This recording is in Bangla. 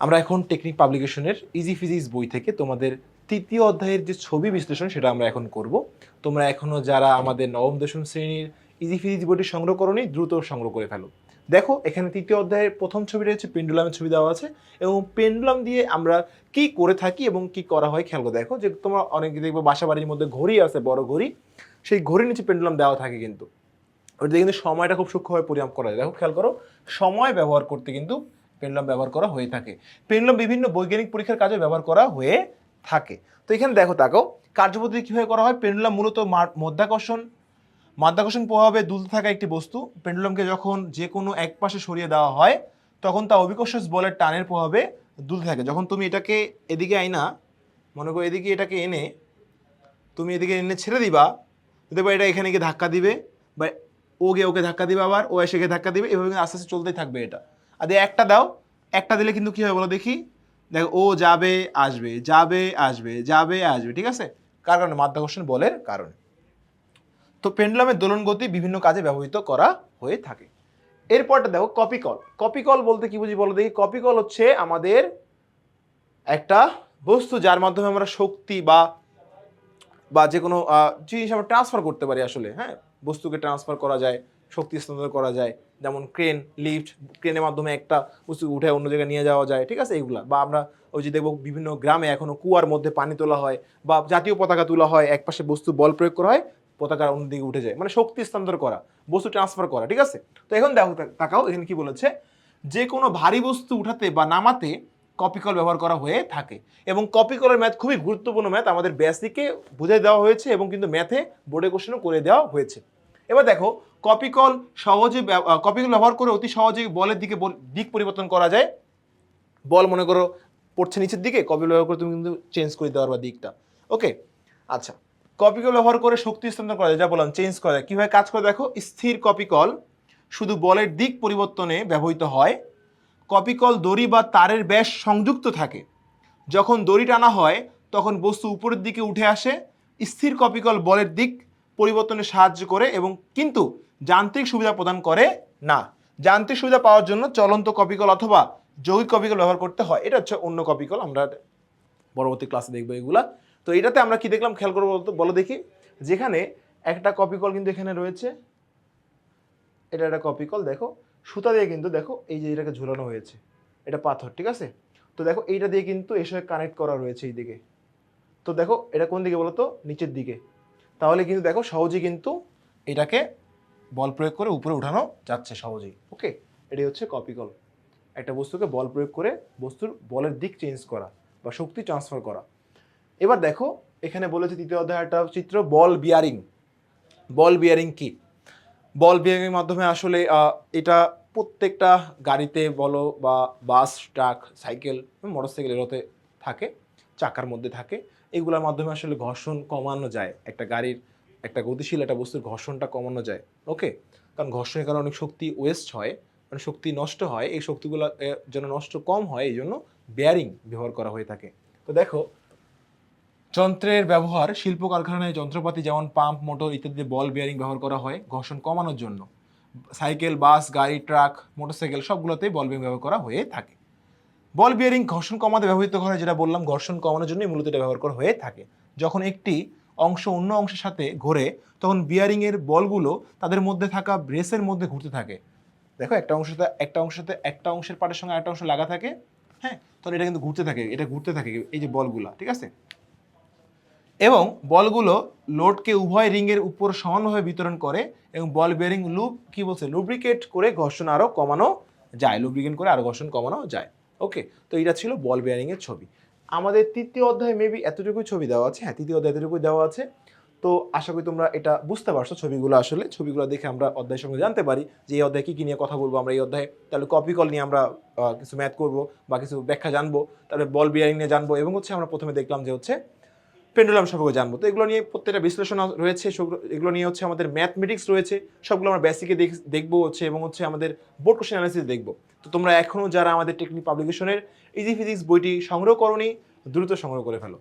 আমরা এখন টেকনিক পাবলিকেশনের ইজি ফিজিক্স বই থেকে তোমাদের তৃতীয় অধ্যায়ের যে ছবি বিশ্লেষণ সেটা আমরা এখন করব। তোমরা এখনও যারা আমাদের নবম, দশম শ্রেণির ইজি ফিজিক্স বইটি সংগ্রহ করনি, দ্রুত সংগ্রহ করে ফেলো। দেখো, এখানে তৃতীয় অধ্যায়ের প্রথম ছবিটা হচ্ছে পেন্ডুলামের ছবি দেওয়া আছে এবং পেন্ডুলাম দিয়ে আমরা কি করে থাকি এবং কি করা হয় খেয়াল দেখো যে তোমরা অনেক দেখব বাসা বাড়ির মধ্যে ঘড়ি আছে, বড় ঘড়ি, সেই ঘড়ির নিচে পেন্ডুলাম দেওয়া থাকে কিন্তু। ওটাতে কিন্তু সময়টা খুব সূক্ষ্মভাবে পরিমাপ করা যায়। দেখো, খেয়াল করো, সময় ব্যবহার করতে কিন্তু পেন্ডুলাম ব্যবহার করা হয়ে থাকে। পেন্ডুলাম বিভিন্ন বৈজ্ঞানিক পরীক্ষার কাজে ব্যবহার করা হয়ে থাকে। তো এখানে দেখো তাকাও কার্যপদ্ধতি কীভাবে করা হয়? পেন্ডুলাম মূলত মধ্যাকর্ষণ। মাধ্যাকর্ষণ প্রভাবে দুলতে থাকা একটি বস্তু। পেন্ডুলামকে যখন যে কোনো এক পাশে সরিয়ে দেওয়া হয়, তখন তা অভিকর্ষ বলের টানের প্রভাবে দুলতে থাকে। যখন তুমি এটাকে এদিকে আইনা, মনে করো এদিকে এটাকে এনে, তুমি এদিকে এনে ছেড়ে দিবা দেখবে এটা এখানে গিয়ে ধাক্কা দিবে, বা ও গিয়ে ওকে ধাক্কা দিবে আবার, ও এসে গিয়ে ধাক্কা দিবে, এভাবে আস্তে আস্তে চলতেই থাকবে এটা। আর দিয়ে একটা দাও, একটা দিলে কিন্তু কী হয় বলো দেখি? দেখো, ও যাবে, আসবে যাবে আসবে যাবে, আসবে, ঠিক আছে? কার কারণে? মাধ্যাকর্ষণ বলের কারণে। তো পেন্ডুলামের দোলন গতি বিভিন্ন কাজে ব্যবহৃত করা হয়ে থাকে। এরপরটা দেখো কপিকল কপিকল বলতে কি বুঝি বলো দেখি? কপিকল হচ্ছে আমাদের একটা বস্তু যার মাধ্যমে আমরা শক্তি বা বা যে কোনো জিনিস আমরা ট্রান্সফার করতে পারি আসলে হ্যাঁ? বস্তুকে ট্রান্সফার করা যায়। শক্তি স্থানান্তর করা যায়। যেমন ক্রেন লিফট ক্রেনের মাধ্যমে একটা বস্তু উঠে অন্য জায়গায় নিয়ে যাওয়া যায়, ঠিক আছে? এইগুলা। বা আমরা ওই যে দেখব বিভিন্ন গ্রামে এখনও কুয়ার মধ্যে পানি তোলা হয় বা জাতীয় পতাকা তোলা হয় একপাশে বস্তু বল প্রয়োগ করা হয় পতাকা অন্যদিকে উঠে যায়। মানে শক্তি স্থানান্তর করা, বস্তু ট্রান্সফার করা, ঠিক আছে? তো এখন দেখো তাকাও, এখানে কি বলেছে? যে কোনো ভারী বস্তু উঠাতে বা নামাতে কপিকল ব্যবহার করা হয়ে থাকে এবং কপিকলের ম্যাথ খুবই গুরুত্বপূর্ণ ম্যাথ আমাদের বেসিকে বুঝে দেওয়া হয়েছে এবং কিন্তু ম্যাথে বোর্ডে কোশ্চেনও করে দেওয়া হয়েছে। এবার দেখো কপিকল সহজে কপিকল ব্যবহার করে অতি সহজেই বলের দিকে দিক পরিবর্তন করা যায়। বল মনে করো পড়ছে নিচের দিকে কপিকল ব্যবহার করে তুমি কিন্তু চেঞ্জ করে দেওয়ার বা দিকটা। ওকে আচ্ছা। কপিকল ব্যবহার করে শক্তি স্থানান্তর করা যায়, যা বললাম চেঞ্জ করা যায়। কীভাবে কাজ করে দেখো? স্থির কপিকল শুধু বলের দিক পরিবর্তনে ব্যবহৃত হয়। কপিকল দড়ি বা তারের ব্যাস সংযুক্ত থাকে। যখন দড়ি টানা হয়, তখন বস্তু উপরের দিকে উঠে আসে। স্থির কপিকল বলের দিক পরিবর্তনে সাহায্য করে এবং কিন্তু যান্ত্রিক সুবিধা প্রদান করে না। যান্ত্রিক সুবিধা পাওয়ার জন্য চলন্ত কপিকল অথবা যৌগিক কপিকল ব্যবহার করতে হয়। এটা হচ্ছে অন্য কপিকল, আমরা পরবর্তী ক্লাসে দেখব এগুলা। তো এটাতে আমরা কি দেখলাম? খেয়াল করব বলো দেখি। যেখানে একটা কপিকল কিন্তু এখানে রয়েছে। এটা একটা কপিকল, দেখো। সুতা দিয়ে কিন্তু, দেখো, এই যে এটাকে ঝুলানো হয়েছে। এটা পাথর, ঠিক আছে? তো দেখো, এইটা দিয়ে কিন্তু এর সঙ্গে কানেক্ট করা রয়েছে এই দিকে। তো দেখো, এটা কোন দিকে বলো তো নিচের দিকে। তাহলে কিন্তু দেখো, সহজেই কিন্তু এটাকে বল প্রয়োগ করে উপরে উঠানো যাচ্ছে সহজেই। ওকে এটাই হচ্ছে কপিকল একটা বস্তুকে বল প্রয়োগ করে বস্তুর বলের দিক চেঞ্জ করা বা শক্তি ট্রান্সফার করা। এবার দেখো, এখানে বলেছে তৃতীয় অধ্যায় একটা চিত্র বল বিয়ারিং বল বিয়ারিং কি? বল বিয়ারিংয়ের মাধ্যমে আসলে এটা প্রত্যেকটা গাড়িতে বলো বা বাস, ট্রাক, সাইকেল মোটরসাইকেল এগুলোতে থাকে, চাকার মধ্যে থাকে। এগুলোর মাধ্যমে আসলে ঘর্ষণ কমানো যায় একটা গাড়ির একটা গতিশীল একটা বস্তুর ঘর্ষণটা কমানো যায়। ওকে কারণ ঘর্ষণের কারণে অনেক শক্তি ওয়েস্ট হয় মানে শক্তি নষ্ট হয়, এই শক্তিগুলো যেন নষ্ট কম হয়, এই জন্য বেয়ারিং ব্যবহার করা হয়ে থাকে। তো দেখো, যন্ত্রের ব্যবহার, শিল্প কারখানায় যন্ত্রপাতি যেমন পাম্প মোটর ইত্যাদিতে বল বেয়ারিং ব্যবহার করা হয় ঘর্ষণ কমানোর জন্য। সাইকেল বাস গাড়ি ট্রাক মোটরসাইকেল সবগুলোতেই বল বেয়ারিং ব্যবহার করা হয়ে থাকে। বল বিয়ারিং ঘর্ষণ কমাতে ব্যবহৃত করা যেটা বললাম, ঘর্ষণ কমানোর জন্যই মূলত এটা ব্যবহার করা হয়ে থাকে। যখন একটি অংশ অন্য অংশের সাথে ঘোরে, তখন বিয়ারিং এর বলগুলো তাদের মধ্যে থাকা ব্রেসের মধ্যে ঘুরতে থাকে। দেখো, একটা অংশতে একটা অংশতে একটা অংশের পাটের সঙ্গে একটা অংশ লাগা থাকে হ্যাঁ? তখন এটা কিন্তু ঘুরতে থাকে, এটা ঘুরতে থাকে, এই যে বলগুলো, ঠিক আছে? এবং বলগুলো লোডকে উভয় রিংয়ের উপর সমানভাবে বিতরণ করে এবং বল বিয়ারিং লুপ কি বলছে? লুব্রিকেট করে ঘর্ষণ আরও কমানো যায়। লুব্রিকেট করে আরও ঘর্ষণ কমানো যায়। ওকে তো এটা ছিল বল বেয়ারিং এর ছবি। আমাদের তৃতীয় অধ্যায়ে মেবি এতটুকুই ছবি দেওয়া আছে। হ্যাঁ তৃতীয় অধ্যায় এতটুকুই দেওয়া আছে। তো আশা করি তোমরা এটা বুঝতে পারছ ছবিগুলো আসলে। ছবিগুলো দেখে আমরা অধ্যায়ের সঙ্গে জানতে পারি যে এই অধ্যায়ে কী কী নিয়ে কথা বলব আমরা এই অধ্যায়ে। তাহলে কপি কল নিয়ে আমরা কিছু ম্যাথ করব বা কিছু ব্যাখ্যা জানব। তারপরে বল বিয়ারিং নিয়ে জানব এবং হচ্ছে আমরা প্রথমে দেখলাম যে হচ্ছে পেন্ডুলাম সম্পর্কে জানব। তো এগুলো নিয়ে প্রত্যেকটা বিশ্লেষণ রয়েছে। এগুলো নিয়ে হচ্ছে আমাদের ম্যাথমেটিক্স রয়েছে। সবগুলো আমরা বেসিকে দেখব হচ্ছে এবং হচ্ছে আমাদের বোর্ড কোশ্চেন অ্যানালিসিস দেখব। তো তোমরা এখনও যারা আমাদের টেকনিক পাবলিকেশনের ইজি ফিজিক্স বইটি সংগ্রহ করনি দ্রুত সংগ্রহ করে ফেলো।